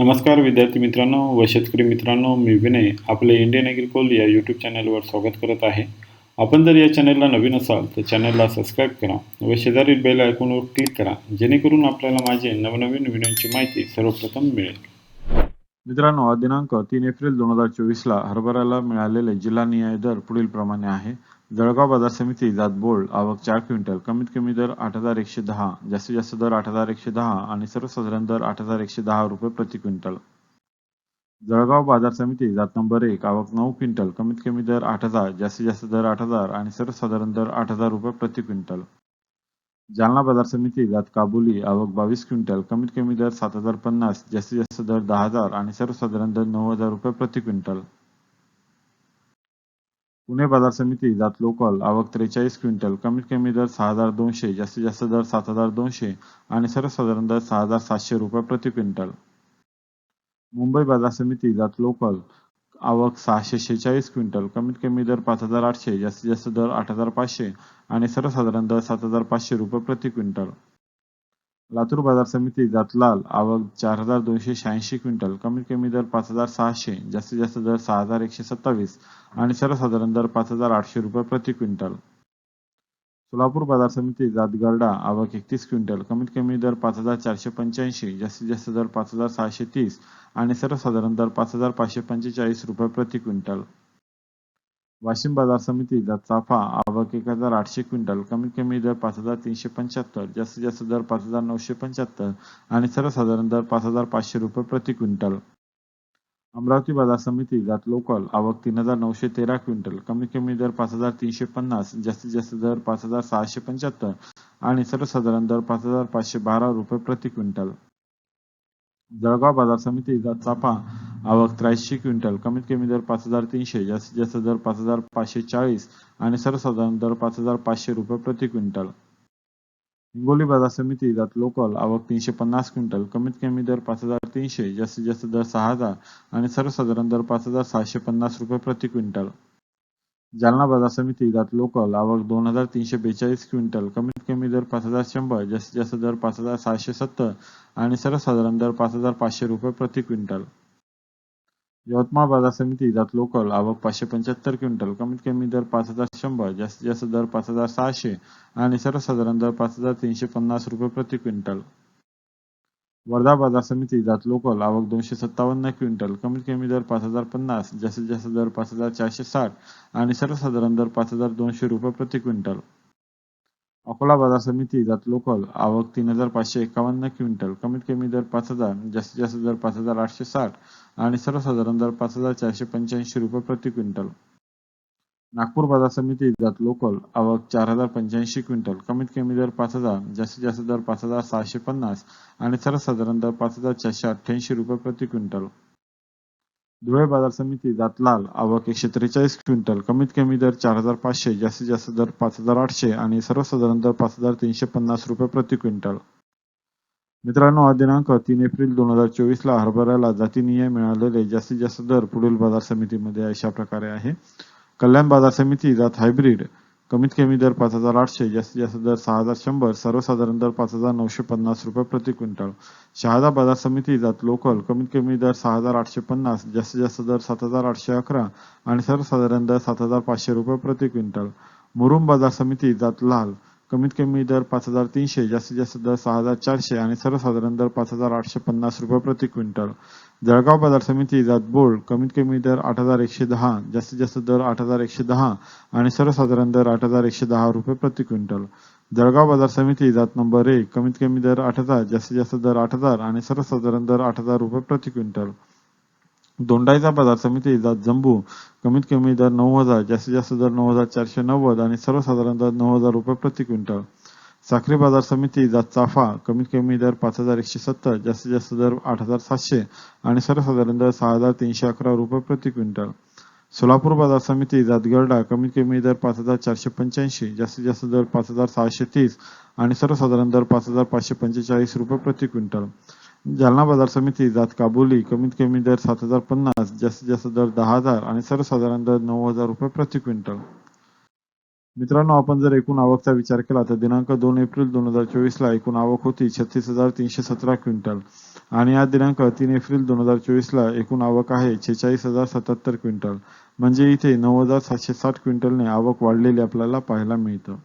नमस्कार विद्यार्थी मित्रांनो व शेतकरी मित्रांनो मी विनय आपले इंडियन ॲग्रिकोल या यूट्यूब चॅनलवर स्वागत करत आहे. आपण जर या चॅनलला नवीन असाल तर चॅनलला सबस्क्राईब करा व शेजारील बेल आयकॉनवर क्लिक करा जेणेकरून आपल्याला माझे नवनवीन व्हिडिओची माहिती सर्वप्रथम मिळेल. मित्रांनो दिनांक तीन एप्रिल दोन हजार चोवीसला हरभऱ्याला मिळालेले जिल्हानिहाय दर पुढील प्रमाणे आहे. जळगाव बाजार समिती जात बोर्ड आवक चार क्विंटल कमीत कमी दर आठ हजार एकशे दहा जास्तीत जास्त दर आठ हजार एकशे दहा आणि सर्वसाधारण दर आठ हजार एकशे दहा रुपये प्रति क्विंटल. जळगाव बाजार समिती जात नंबर एक आवक नऊ क्विंटल कमीत कमी दर आठ हजार जास्तीत जास्त दर आठ हजार आणि सर्वसाधारण दर आठ हजार रुपये प्रति क्विंटल. जालना बाजार समिती जात काबुली आवक बावीस क्विंटल कमीत कमी दर सात हजार पन्नास जास्तीत जास्त दर दहा हजार आणि सर्वसाधारण दर नऊ हजार रुपये प्रति क्विंटल. पुणे बाजार समिती जात लोकल. आवक त्रेचाळीस क्विंटल. कमीत कमी दर सहा हजार दोनशे जास्तीत जास्त दर सात हजार दोनशे आणि सर्वसाधारण दर सहा हजार सातशे रुपये प्रति क्विंटल. मुंबई बाजार समिती जात लोकल. आवक सहाशे शेहेचाळीस क्विंटल. कमीत कमी दर पाच हजार आठशे जास्तीत जास्त दर आठ हजार पाचशे आणि सर्वसाधारण दर सात हजार पाचशे रुपये प्रति क्विंटल. लातूर बाजार समिती जातलाल आवक चार हजार दोनशे शहाऐंशी क्विंटल कमीत कमी दर पाच हजार सहाशे जास्तीत जास्त दर सहा हजार एकशे सत्तावीस आणि सर्वसाधारण दर पाच हजार आठशे रुपये प्रति क्विंटल. सोलापूर बाजार समिती जातगर्डा आवक एकतीस क्विंटल कमीत कमी दर पाच हजार चारशे पंच्याऐंशी जास्तीत जास्त दर पाच हजार सहाशे तीस आणि सर्वसाधारण दर पाच हजार पाचशे पंचेचाळीस रुपये प्रति क्विंटल. वाशिम बाजार समिती चाफा आवक एक हजार आठशे क्विंटल कमीत कमी दर पाच हजार तीनशे पंच्याहत्तर जास्तीत जास्त दर पाच हजार नऊशे पंच्याहत्तर आणि सर्वसाधारण दर पाच हजार पाचशे रुपये प्रति क्विंटल. अमरावती बाजार समिती जात लोकल आवक तीन हजार नऊशे तेरा क्विंटल कमीत कमी दर पाच हजार तीनशे पन्नास जास्तीत जास्त दर पाच हजार सहाशे पंच्याहत्तर आणि सर्वसाधारण दर पाच हजार पाचशे बारा रुपये प्रति क्विंटल. जळगाव बाजार समिती जात चाफा आवक त्र्याऐंशी क्विंटल कमीत कमी दर पाच हजार तीनशे जास्तीत जास्त दर पाच हजार पाचशे चाळीस आणि सर्वसाधारण दर पाच हजार पाचशे रुपये प्रति क्विंटल. हिंगोली बाजार समिती जात लोकल आवक तीनशे पन्नास क्विंटल कमीत कमी दर पाच हजार तीनशे जास्तीत जास्त दर सहा हजार आणि सर्वसाधारण दर पाच हजार सहाशे पन्नास रुपये प्रति क्विंटल. जालना बाजार समिती जात लोकल आवक दोन हजार तीनशे बेचाळीस क्विंटल कमीत कमी दर पाच हजार शंभर जास्तीत जास्त दर पाच हजार सहाशे सत्तर आणि सर्वसाधारण दर पाच हजार पाचशे रुपये प्रति क्विंटल. यवतमाळ बाजार समिती जात लोकल आवक पाचशे पंच्याहत्तर क्विंटल कमीत कमी दर पाच हजार शंभर जास्तीत जास्त दर पाच हजार सहाशे आणि सर्वसाधारण दर पाच हजार तीनशे पन्नास रुपये प्रति क्विंटल. वर्धा बाजार समिती जात लोकल आवक दोनशे सत्तावन्न क्विंटल कमीत कमी दर पाच हजार पन्नास जास्तीत जास्त दर पाच हजार चारशे साठ आणि सर्वसाधारण दर पाच हजार दोनशे रुपये प्रति क्विंटल. अकोला बाजार समिती जात लोकल आवक तीन हजार पाचशे एकावन्न क्विंटल. कमीत कमी दर पाच हजार जास्तीत जास्त दर पाच हजार आठशे साठ आणि सर्वसाधारण दर पाच हजार चारशे पंच्याऐंशी रुपये प्रति क्विंटल. नागपूर बाजार समिती जात लोकल आवक चार हजार पंच्याऐंशी क्विंटल. कमीत कमी दर पाच हजार जास्तीत जास्त दर पाच हजार सहाशे पन्नास आणि सर्वसाधारण दर पाच हजार चारशे अठ्ठ्याऐंशी रुपये प्रति क्विंटल. धुळे बाजार समिती जातलाल आवक एकशे त्रेचाळीस क्विंटल कमीत कमी दर चार हजार पाचशे जास्तीत जास्त दर पाच हजार आठशे आणि सर्वसाधारण दर पाच हजार तीनशे पन्नास रुपये प्रति क्विंटल. मित्रांनो हा दिनांक तीन एप्रिल दोन हजार चोवीस ला हरभऱ्याला जातीनिहाय मिळालेले जास्तीत जास्त दर पुढील बाजार समितीमध्ये अशा प्रकारे आहे. कल्याण बाजार समिती जात हायब्रिड कमीत कमी दर पाच हजार आठशे जास्तीत जास्त दर सहा हजार शंभर सर्वसाधारण दर पाच हजार नऊशे पन्नास रुपये प्रति क्विंटल. शहादा बाजार समिती जात लोकल कमीत कमी दर सहा हजार आठशे पन्नास जास्तीत जास्त दर सात हजार आठशे अकरा आणि सर्वसाधारण दर सात हजार पाचशे रुपये प्रति क्विंटल. मुरुम बाजार समिती जात लाल कमीत कमी दर पाच हजार तीनशे जास्तीत जास्त दर सहा हजार चारशे आणि सर्वसाधारण दर पाच हजार आठशे पन्नास रुपये प्रति क्विंटल. जळगाव बाजार समिती जात बोर्ड कमीत कमी दर आठ हजार एकशे दहा जास्तीत जास्त दर आठ हजार एकशे दहा आणि सर्वसाधारण दर आठ हजार एकशे दहा रुपये प्रति क्विंटल. जळगाव बाजार समिती जात नंबर एक कमीत कमी दर आठ हजार जास्तीत जास्त दर आठ हजार आणि सर्वसाधारण दर आठ हजार रुपये प्रति क्विंटल. दोंडाईचा बाजार समिती जात जम्बू कमीत कमी दर नऊ हजार जास्तीत जास्त दर नऊ हजार चारशे नव्वद आणि सर्वसाधारण दर नऊ हजार रुपये प्रति क्विंटल. साखरी बाजार समिती जात चाफा कमीत कमी दर पाच हजार एकशे सत्तर जास्तीत जास्त दर आठ हजार सातशे आणि सर्वसाधारण दर सहा हजार तीनशे अकरा रुपये प्रति क्विंटल. सोलापूर बाजार समिती जात गरडा कमीत कमी दर पाच हजार चारशे पंच्याऐंशी जास्तीत जास्त दर पाच हजार सहाशे तीस आणि सर्वसाधारण दर पाच हजार पाचशे पंचेचाळीस रुपये प्रति क्विंटल. जालना बाजार समिती जात काबुली कमीत कमी दर सात हजार पन्नास जास्तीत जास्त दर दहा हजार आणि सर्वसाधारण दर नऊ हजार रुपये प्रति क्विंटल. मित्रांनो आपण जर एकूण आवकचा विचार केला तर दिनांक दोन एप्रिल दोन हजार चोवीस ला एकूण आवक होती छत्तीस हजार तीनशे सतरा क्विंटल आणि या दिनांक तीन एप्रिल दोन हजार चोवीस ला एकूण आवक आहे छेचाळीस हजार सत्याहत्तर क्विंटल. म्हणजे इथे नऊ हजार सातशे साठ क्विंटलने आवक वाढलेली आपल्याला पाहायला मिळतं.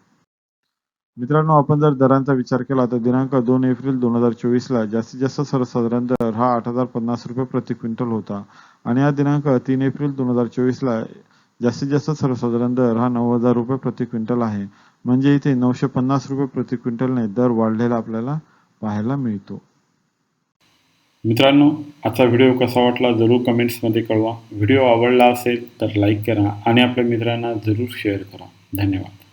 मित्रांनो आपण जर दरांचा विचार केला तर दिनांक दोन एप्रिल दोन हजार चोवीसला जास्तीत जास्त सर्वसाधारण दर हा आठ हजार पन्नास रुपये प्रति क्विंटल होता. आणि हा दिनांक तीन एप्रिल दोन हजार चोवीसला जास्तीत जास्त सर्वसाधारण दर हा नऊ हजार रुपये प्रति क्विंटल आहे. म्हणजे इथे नऊशे पन्नास रुपये प्रति क्विंटलने दर वाढलेला आपल्याला पाहायला मिळतो. मित्रांनो आजचा व्हिडिओ कसा वाटला जरूर कमेंट्समध्ये कळवा. व्हिडिओ आवडला असेल तर लाईक करा आणि आपल्या मित्रांना जरूर शेअर करा. धन्यवाद.